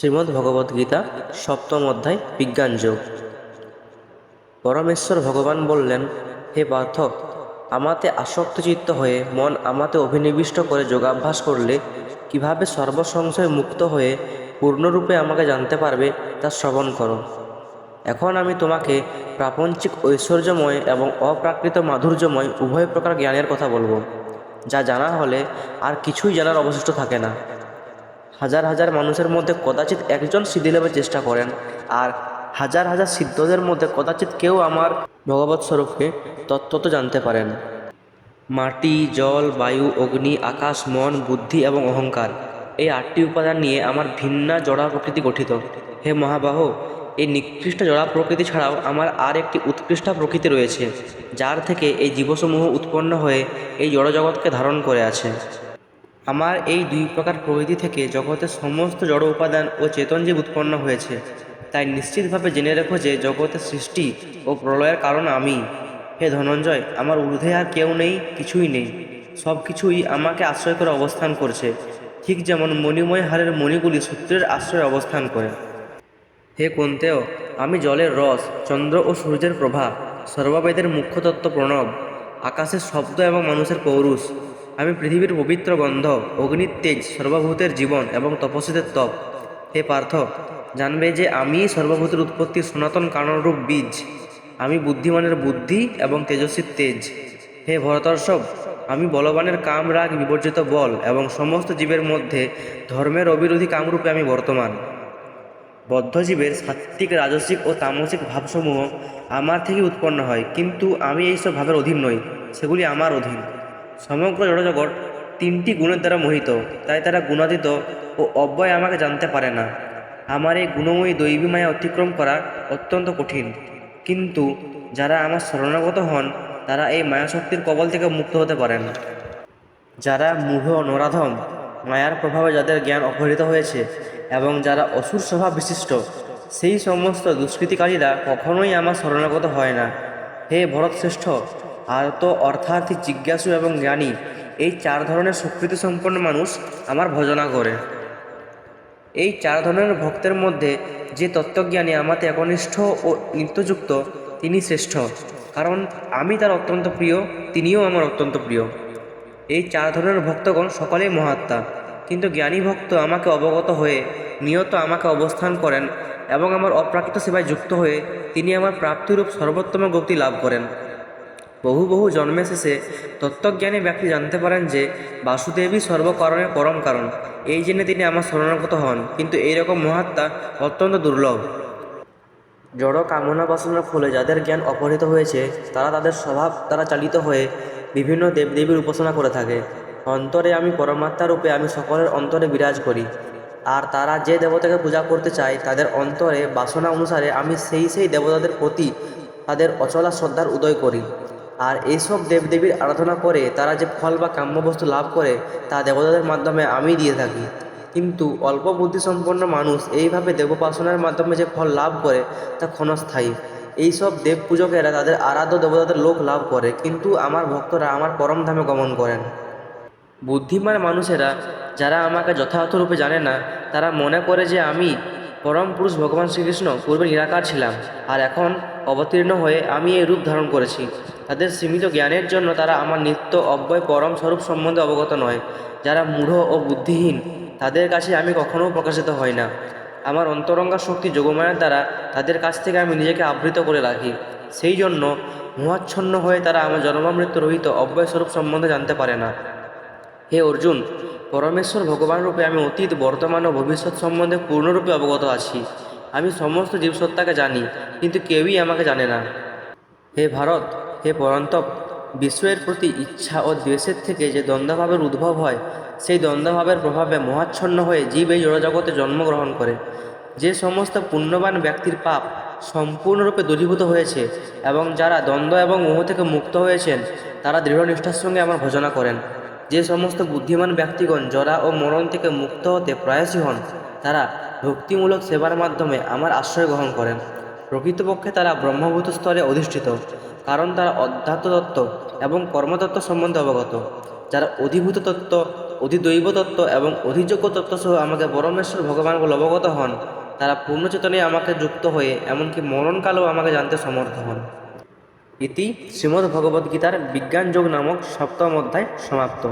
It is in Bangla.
শ্রীমদ্ ভগবদ্গীতা সপ্তম অধ্যায়, বিজ্ঞান যোগ। পরমেশ্বর ভগবান বললেন, হে পার্থ আমাতে আসক্তচিত্ত হয়ে মন আমাতে অভিনিবিষ্ট করে যোগাভ্যাস করলে কীভাবে সর্বসংশয় মুক্ত হয়ে পূর্ণরূপে আমাকে জানতে পারবে তা শ্রবণ করো। এখন আমি তোমাকে প্রাপঞ্চিক ঐশ্বর্যময় এবং অপ্রাকৃত মাধুর্যময় উভয় প্রকার জ্ঞানের কথা বলব, যা জানা হলে আর কিছুই জানার অবশিষ্ট থাকে না। হাজার হাজার মানুষের মধ্যে কদাচিৎ একজন সিদ্ধি সিদ্ধিলাভের চেষ্টা করেন। আর হাজার হাজার সিদ্ধদের মধ্যে কদাচিৎ কেউ আমার ভগবত স্বরূপকে তত্ত্বত জানতে পারেন। মাটি, জল, বায়ু, অগ্নি, আকাশ, মন, বুদ্ধি এবং অহংকার, এই আটটি উপাদান নিয়ে আমার ভিন্না জড়া প্রকৃতি গঠিত। হে মহাবাহ, এই নিকৃষ্ট জড়া প্রকৃতি ছাড়াও আমার আর একটি উৎকৃষ্ট প্রকৃতি রয়েছে, যার থেকে এই জীবসমূহ উৎপন্ন হয়ে এই জড়জগৎকে ধারণ করে আছে। আমার এই দুই প্রকার প্রকৃতি থেকে জগতের সমস্ত জড় উপাদান ও চেতন চেতনজীব উৎপন্ন হয়েছে। তাই নিশ্চিতভাবে জেনে রেখো যে জগতের সৃষ্টি ও প্রলয়ের কারণ আমি। হে ধনঞ্জয়, আমার ঊর্ধ্বে আর কেউ নেই, কিছুই নেই। সব কিছুই আমাকে আশ্রয় করে অবস্থান করছে। ঠিক যেমন মণিময় হারের মণিগুলি সূত্রের আশ্রয়ে অবস্থান করে। হে কুন্তেও আমি জলের রস, চন্দ্র ও সূর্যের প্রভা, সর্ববেদের মুখ্যতত্ত্ব প্রণব, আকাশের শব্দ এবং মানুষের পৌরুষ। আমি পৃথিবীর পবিত্র গন্ধ, অগ্নির তেজ, সর্বভূতের জীবন এবং তপস্বীদের তপ। হে পার্থ, জানবে যে আমি সর্বভূতের উৎপত্তির সনাতন কারণরূপ বীজ। আমি বুদ্ধিমানের বুদ্ধি এবং তেজস্বীর তেজ। হে ভরতর্ষভ, আমি বলবানের কাম রাগ বিবর্জিত বল এবং সমস্ত জীবের মধ্যে ধর্মের অবিরোধী কামরূপে আমি বর্তমান। বদ্ধজীবের সাত্ত্বিক রাজসিক ও তামসিক ভাবসমূহ আমার থেকে উৎপন্ন হয়, কিন্তু আমি এইসব ভাবের অধীন নই, সেগুলি আমার অধীন। সমগ্র জড়জগৎ তিনটি গুণের দ্বারা মোহিত। তাই তারা গুণাতীত ও অব্যয় আমাকে জানতে পারে না। আমার এই গুণময়ী দৈবী মায়া অতিক্রম করা অত্যন্ত কঠিন। কিন্তু যারা আমার শরণাগত হন, তারা এই মায়াশক্তির কবল থেকে মুক্ত হতে পারেন। যারা মূঢ় নরাধম মায়ার প্রভাবে যাদের জ্ঞান অপহৃত হয়েছে এবং যারা অসুর স্বভাব বিশিষ্ট, সেই সমস্ত দুষ্কৃতিকারীরা কখনোই আমার শরণাগত হয় না। হে ভরতশ্রেষ্ঠ আর তো অর্থার্থী জিজ্ঞাসু এবং জ্ঞানী, এই চার ধরনের সুকৃতি সম্পন্ন মানুষ আমার ভজনা করে। এই চার ধরনের ভক্তের মধ্যে যে তত্ত্বজ্ঞানী আমাতে একনিষ্ঠ ও নিত্যযুক্ত, তিনি শ্রেষ্ঠ। কারণ আমি তার অত্যন্ত প্রিয়, তিনিও আমার অত্যন্ত প্রিয়। এই চার ধরনের ভক্তগণ সকলেই মহাত্মা। কিন্তু জ্ঞানী ভক্ত আমাকে অবগত হয়ে, নিয়ত আমাকে অবস্থান করেন এবং আমার অপ্রাকৃত সেবায় যুক্ত হয়ে, তিনি আমার প্রাপ্তিরূপ সর্বোত্তম গতি লাভ করেন। বহু বহু জন্মে শেষে তত্ত্বজ্ঞানী ব্যক্তি জানতে পারেন যে বাসুদেবই সর্বকরণের পরম কারণ। এই জেনে তিনি আমার শরণাগত হন, কিন্তু এইরকম মহাত্মা অত্যন্ত দুর্লভ। জড় কামনা বাসনার ফলে যাদের জ্ঞান অপহৃত হয়েছে, তারা তাদের স্বভাব দ্বারা চালিত হয়ে বিভিন্ন দেবদেবীর উপাসনা করে থাকে। অন্তরে আমি পরমাত্মা রূপে আমি সকলের অন্তরে বিরাজ করি। আর তারা যে দেবতাকে পূজা করতে চায়, তাদের অন্তরে বাসনা অনুসারে আমি সেই সেই দেবতাদের প্রতি তাদের অচলা শ্রদ্ধার উদয় করি। আর এইসব দেবদেবীর আরাধনা করে তারা যে ফল বা কাম্যবস্তু লাভ করে তা দেবতাদের মাধ্যমে আমি দিয়ে থাকি। কিন্তু অল্প বুদ্ধিসম্পন্ন মানুষ এইভাবে দেবোপাসনার মাধ্যমে যে ফল লাভ করে তা ক্ষণস্থায়ী। এইসব দেব পূজকেরা তাদের আরাধ্য দেবতাদের লোক লাভ করে, কিন্তু আমার ভক্তরা আমার পরম ধামে গমন করেন। বুদ্ধিমান মানুষেরা, যারা আমাকে যথাযথ রূপে জানে না, তারা মনে করে যে আমি পরম পুরুষ ভগবান শ্রীকৃষ্ণ পূর্বে নিরাকার ছিলাম, আর এখন অবতীর্ণ হয়ে আমি এই রূপ ধারণ করেছি। তাদের সীমিত জ্ঞানের জন্য তারা আমার নিত্য অব্যয় পরম স্বরূপ সম্বন্ধে অবগত নয়। যারা মূঢ় ও বুদ্ধিহীন, তাদের কাছে আমি কখনও প্রকাশিত হই না। আমার অন্তরঙ্গা শক্তি যোগমায়ার দ্বারা তাদের কাছ থেকে আমি নিজেকে আবৃত করে রাখি। সেই জন্য মোহাচ্ছন্ন হয়ে তারা আমার জন্মামৃত্যু রহিত অব্যয় স্বরূপ সম্বন্ধে জানতে পারে না। হে অর্জুন পরমেশ্বর ভগবান রূপে আমি অতীত, বর্তমান ও ভবিষ্যৎ সম্বন্ধে পূর্ণরূপে অবগত আছি। আমি সমস্ত জীবসত্তাকে জানি, কিন্তু কেউই আমাকে জানে না। হে ভারত, হে পরন্তপ বিশ্বের প্রতি ইচ্ছা ও দ্বেষের থেকে যে দ্বন্দ্বভাবের উদ্ভব হয়, সেই দ্বন্দ্বভাবের প্রভাবে মহাচ্ছন্ন হয়ে জীব এই জড়জগতে জন্মগ্রহণ করে। যে সমস্ত পুণ্যবান ব্যক্তির পাপ সম্পূর্ণরূপে দূরীভূত হয়েছে এবং যারা দ্বন্দ্ব এবং মোহ থেকে মুক্ত হয়েছেন, তারা দৃঢ় নিষ্ঠার সঙ্গে আমার ভজনা করেন। যে সমস্ত বুদ্ধিমান ব্যক্তিগণ জরা ও মরণ থেকে মুক্ত হতে প্রয়াসী হন, তারা ভক্তিমূলক সেবার মাধ্যমে আমার আশ্রয় গ্রহণ করেন। প্রকৃতপক্ষে তারা ব্রহ্মভূত স্তরে অধিষ্ঠিত, কারণ তারা অধ্যাত্ম তত্ত্ব এবং কর্মতত্ত্ব সম্বন্ধে অবগত। যারা অধিভূত তত্ত্ব, অধিদৈব তত্ত্ব এবং অধিযোগ্য তত্ত্ব সহ আমাকে পরমেশ্বর ভগবান বলে অবগত হন, তারা পূর্ণচেতনে আমাকে যুক্ত হয়ে, এমনকি মরণকালেও আমাকে জানতে সমর্থ হন। ইতি শ্রীমদ্ভগবদ্গীতার বিজ্ঞানযোগ বিজ্ঞান নামক সপ্তম অধ্যায় সমাপ্ত।